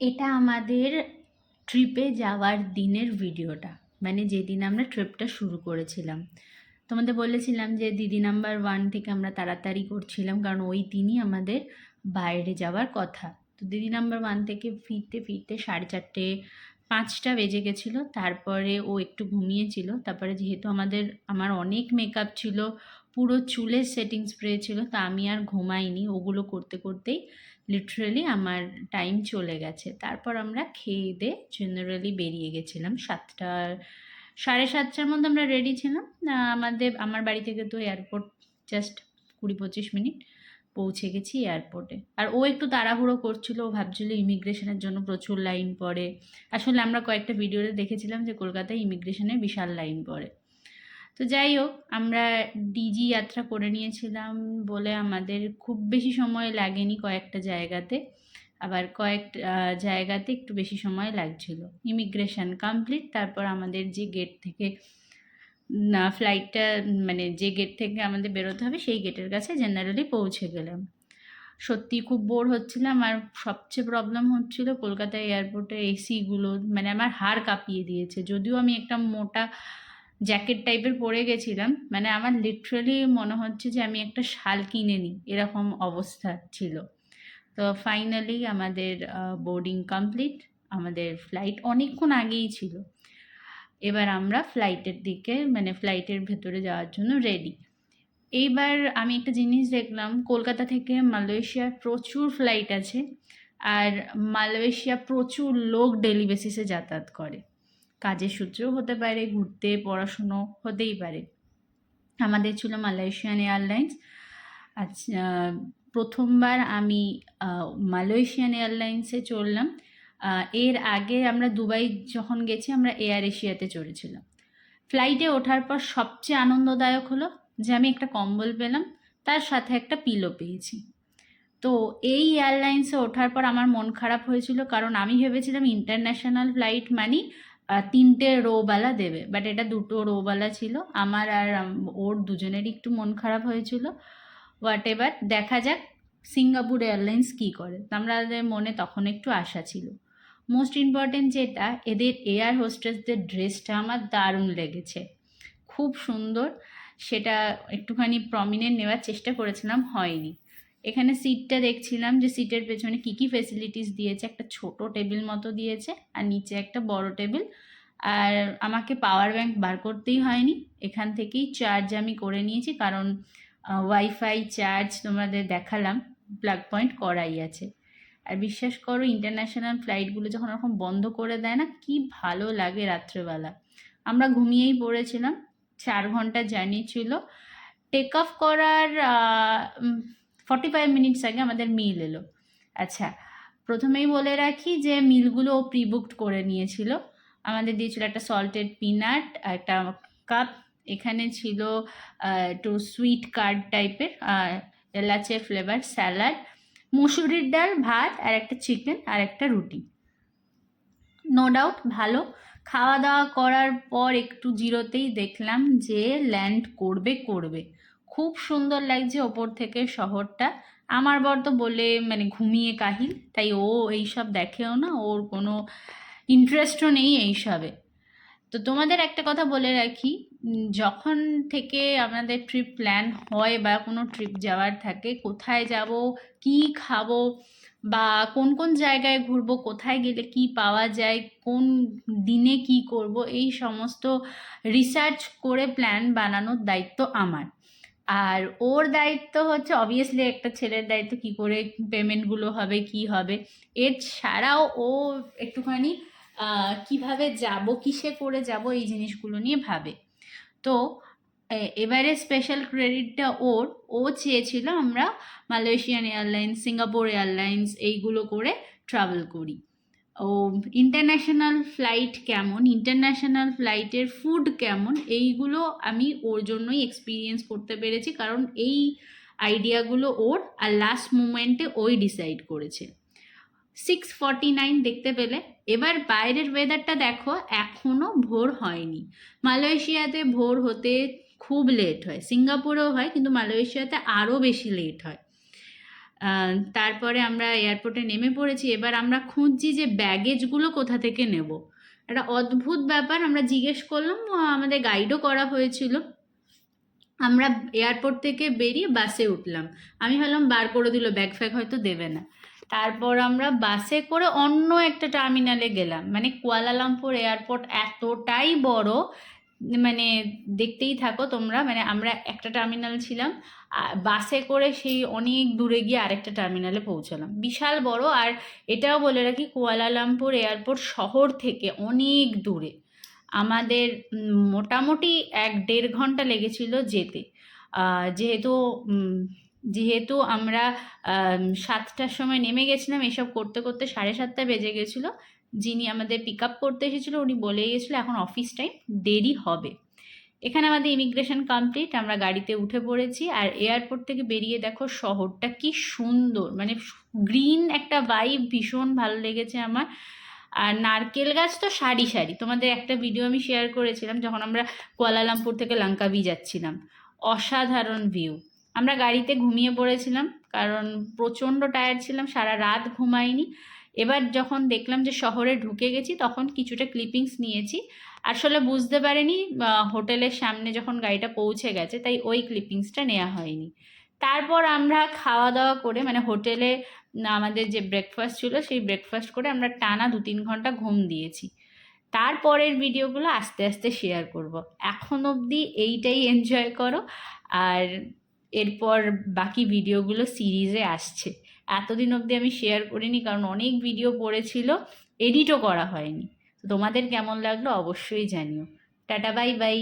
এটা আমাদের ট্রিপে যাওয়ার দিনের ভিডিওটা মানে যেদিন আমরা ট্রিপটা শুরু করেছিলাম। তোমাদের বলেছিলাম যে দিদি নাম্বার ওয়ান থেকে আমরা তাড়াতাড়ি করছিলাম, কারণ ওই দিনই আমাদের বাইরে যাওয়ার কথা। তো দিদি নাম্বার ওয়ান থেকে ফিরতে ফিরতে সাড়ে চারটে, পাঁচটা বেজে গেছিল। তারপরে ও একটু ঘুমিয়েছিল। তারপরে যেহেতু আমাদের, আমার অনেক মেকআপ ছিল পুরো চুলের সেটিং স্প্রে ছিল, তা আমি আর ঘুমাইনি। ওগুলো করতে করতেই লিটারেলি আমার টাইম চলে গেছে। তারপর আমরা খেয়ে দিয়ে জেনারেলি বেরিয়ে গেছিলাম সাতটার সাড়ে সাতটার মধ্যে আমরা রেডি ছিলাম। আমাদের, আমার বাড়ি থেকে তো এয়ারপোর্ট জাস্ট কুড়ি পঁচিশ মিনিট পৌঁছে গেছি এয়ারপোর্টে আর ও একটু তাড়াহুড়ো করছিল, ও ভাবছিল ইমিগ্রেশনের জন্য প্রচুর লাইন পড়ে। আসলে আমরা কয়েকটা ভিডিওতে দেখেছিলাম যে কলকাতায় ইমিগ্রেশনে বিশাল লাইন পড়ে। তো যাই হোক, আমরা ডিজি যাত্রা করে নিয়েছিলাম বলে আমাদের খুব বেশি সময় লাগেনি কয়েকটা জায়গাতে। আবার কয়েক জায়গাতে একটু বেশি সময় লাগছিল। ইমিগ্রেশন কমপ্লিট তারপর আমাদের যে গেট থেকে, না ফ্লাইটটা মানে যে গেট থেকে আমাদের বেরোতে হবে, সেই গেটের কাছে জেনারেলি পৌঁছে গেলাম। সত্যি খুব বোর হচ্ছিলাম, আর সবচেয়ে প্রবলেম হচ্ছিল কলকাতা এয়ারপোর্টে এসিগুলো মানে আমার হাড় কাঁপিয়ে দিয়েছে। যদিও আমি একটা মোটা জ্যাকেট টাইপের পরে গেছিলাম। মানে আমার লিটারালি মনে হচ্ছে যে আমি একটা শাল কিনে নিই এরকম অবস্থা ছিল। তো ফাইনালি আমাদের বোর্ডিং কমপ্লিট আমাদের ফ্লাইট অনেকক্ষণ আগেই ছিল। এবার আমরা ফ্লাইটের দিকে মানে ফ্লাইটের ভেতরে যাওয়ার জন্য রেডি এইবার আমি একটা জিনিস দেখলাম, কলকাতা থেকে মালয়েশিয়ার প্রচুর ফ্লাইট আছে, আর মালয়েশিয়া প্রচুর লোক ডেলি বেসিসে যাতায়াত করে। কাজের সূত্রেও হতে পারে, ঘুরতে, পড়াশুনো হতেই পারে। আমাদের ছিল মালয়েশিয়ান এয়ারলাইন্স। আচ্ছা প্রথমবার আমি মালয়েশিয়ান এয়ারলাইন্সে চড়লাম। এর আগে আমরা দুবাই যখন গেছি, আমরা এয়ার এশিয়াতে চড়েছিলাম। ফ্লাইটে ওঠার পর সবচেয়ে আনন্দদায়ক হলো যে আমি একটা কম্বল পেলাম, তার সাথে একটা পিলো পেয়েছি। তো এই এয়ারলাইন্সে ওঠার পর আমার মন খারাপ হয়েছিল, কারণ আমি ভেবেছিলাম ইন্টারন্যাশনাল ফ্লাইট মানে তিনটে রোবালা দেবে। বাট এটা দুটো রোবালা ছিল। আমার আর ওর দুজনেরই একটু মন খারাপ হয়েছিল। হোয়াট এভার দেখা যাক সিঙ্গাপুর এয়ারলাইন্স কী করে। আমাদের মনে তখন একটু আশা ছিল। মোস্ট ইম্পর্টেন্ট যেটা, এদের এয়ার হোস্টেসদের ড্রেসটা আমার দারুণ লেগেছে। খুব সুন্দর। সেটা একটুখানি প্রমিনেন্ট নেওয়ার চেষ্টা করেছিলাম, হয়নি। এখানে সিটটা দেখছিলাম যে সিটের পেছনে কী কী ফেসিলিটিস দিয়েছে। একটা ছোট টেবিল মতো দিয়েছে আর নিচে একটা বড় টেবিল আর আমাকে পাওয়ার ব্যাংক বার করতেই হয়নি। এখান থেকেই চার্জ আমি করে নিয়েছি কারণ ওয়াইফাই চার্জ তোমাদের দেখালাম প্লাগ পয়েন্ট করাই আছে। আর বিশ্বাস করো ইন্টারন্যাশনাল ফ্লাইটগুলো যখন এরকম বন্ধ করে দেয় না, কি ভালো লাগে রাত্রেবেলা। আমরা ঘুমিয়েই পড়েছিলাম, চার ঘণ্টা জার্নি ছিল। টেক অফ করার ফর্টি ফাইভ মিনিটস আগে আমাদের মিল এলো। আচ্ছা প্রথমেই বলে রাখি যে মিলগুলো ও প্রি বুকড করে নিয়েছিল। আমাদের দিয়েছিল একটা সল্টেড পিনাট একটা কাপ এখানে ছিল একটু সুইট কার্ড টাইপের এলাচের ফ্লেভার স্যালাড মুসুরির ডাল, ভাত, আর একটা চিকেন আর একটা রুটি। নো ডাউট ভালো। খাওয়া দাওয়া করার পর একটু জিরোতেই দেখলাম যে ল্যান্ড করবে করবে। খুব সুন্দর লাগছে ওপর থেকে শহরটা। আমার বর তো বলে মানে ঘুমিয়ে কাহিল? তাই ও এইসব দেখেও না, ওর কোনো ইন্টারেস্টও নেই এইসবে। তো তোমাদের একটা কথা বলে রাখি যখন থেকে আমাদের ট্রিপ প্ল্যান হয় বা কোনো ট্রিপ যাওয়ার থাকে, কোথায় যাব, কি খাব, বা কোন কোন জায়গায় ঘুরবো, কোথায় গেলে কি পাওয়া যায়, কোন দিনে কি করব, এই সমস্ত রিসার্চ করে প্ল্যান বানানোর দায়িত্ব আমার। আর ওর দায়িত্ব হচ্ছে অবভিয়াসলি একটা ছেলের দায়িত্ব, কি করে পেমেন্টগুলো হবে, কি হবে। এছাড়াও ও একটুখানি কীভাবে যাব, কিসে করে যাব, এই জিনিসগুলো নিয়ে ভাবে। তো এবারে স্পেশাল ক্রেডিটটা ওর। ও চেয়েছিল আমরা মালয়েশিয়ান এয়ারলাইন্স সিঙ্গাপুর এয়ারলাইন্স এইগুলো করে ট্রাভেল করি। ও ইন্টারন্যাশনাল ফ্লাইট কেমন? ইন্টারন্যাশনাল ফ্লাইটের ফুড কেমন? এইগুলো আমি ওর জন্যই এক্সপিরিয়েন্স করতে পেরেছি, কারণ এই আইডিয়াগুলো ওর আর লাস্ট মুমেন্টে ওই ডিসাইড করেছে। সিক্স ফর্টি নাইন দেখতে পেলে। এবার বাইরের ওয়েদারটা দেখো এখনও ভোর হয়নি। মালয়েশিয়াতে ভোর হতে খুব লেট হয়। সিঙ্গাপুরেও হয়, কিন্তু মালয়েশিয়াতে আরও বেশি লেট হয়। তারপরে আমরা এয়ারপোর্টে নেমে পড়েছি। এবার আমরা খুঁজছি যে ব্যাগেজগুলো কোথা থেকে নেব। একটা অদ্ভুত ব্যাপার, আমরা জিজ্ঞেস করলাম আমাদের গাইডও করা হয়েছিল। আমরা এয়ারপোর্ট থেকে বেরিয়ে বাসে উঠলাম। আমি ভাবলাম, বার করে দিল ব্যাগ ফ্যাগ হয়তো দেবে না। তারপর আমরা বাসে করে অন্য একটা টার্মিনালে গেলাম। মানে কুয়ালালামপুর এয়ারপোর্ট এতটাই বড় মানে দেখতেই থাকো তোমরা মানে আমরা একটা টার্মিনাল ছিলাম বাসে করে সেই অনেক দূরে গিয়ে আরেকটা টার্মিনালে পৌঁছালাম। বিশাল বড় আর এটাও বলে রাখি কুয়ালালামপুর এয়ারপোর্ট শহর থেকে অনেক দূরে। আমাদের মোটামুটি এক দেড় ঘণ্টা লেগেছিল যেতে। যেহেতু যেহেতু আমরা সাতটার সময় নেমে গেছিলাম, এসব করতে করতে সাড়ে সাতটা বেজে গেছিল। যিনি আমাদের পিক আপ করতে এসেছিল, উনি বলে গেছিল, এখন অফিস টাইম দেরি হবে। এখানে আমাদের ইমিগ্রেশন কমপ্লিট আমরা গাড়িতে উঠে পড়েছি, আর এয়ারপোর্ট থেকে বেরিয়ে দেখো শহরটা কি সুন্দর মানে গ্রিন একটা ভাইব ভীষণ ভালো লেগেছে আমার। আর নারকেল গাছ তো সারি সারি, তোমাদের একটা ভিডিও আমি শেয়ার করেছিলাম, যখন আমরা কুয়ালালামপুর থেকে লঙ্কাবি যাচ্ছিলাম। অসাধারণ ভিউ আমরা গাড়িতে ঘুমিয়ে পড়েছিলাম, কারণ প্রচণ্ড টায়ার্ড ছিলাম, সারা রাত ঘুমাইনি। এবার যখন দেখলাম যে শহরে ঢুকে গেছি, তখন কিছুটা ক্লিপিংস নিয়েছি। আসলে বুঝতে পারিনি হোটেলের সামনে যখন গাড়িটা পৌঁছে গেছে, তাই ওই ক্লিপিংসটা নেওয়া হয়নি। তারপর আমরা খাওয়া দাওয়া করে মানে হোটেলে আমাদের যে ব্রেকফাস্ট ছিল, সেই ব্রেকফাস্ট করে আমরা টানা দু তিন ঘণ্টা ঘুম দিয়েছি। তারপরের ভিডিওগুলো আস্তে আস্তে শেয়ার করব। এখন অবধি এইটাই এনজয় করো, আর এরপর বাকি ভিডিওগুলো সিরিজে আসছে। এতদিন অবধি আমি শেয়ার করিনি কারণ অনেক ভিডিও পড়েছিল এডিটও করা হয়নি। তো তোমাদের কেমন লাগল অবশ্যই জানিও। Tata bye bye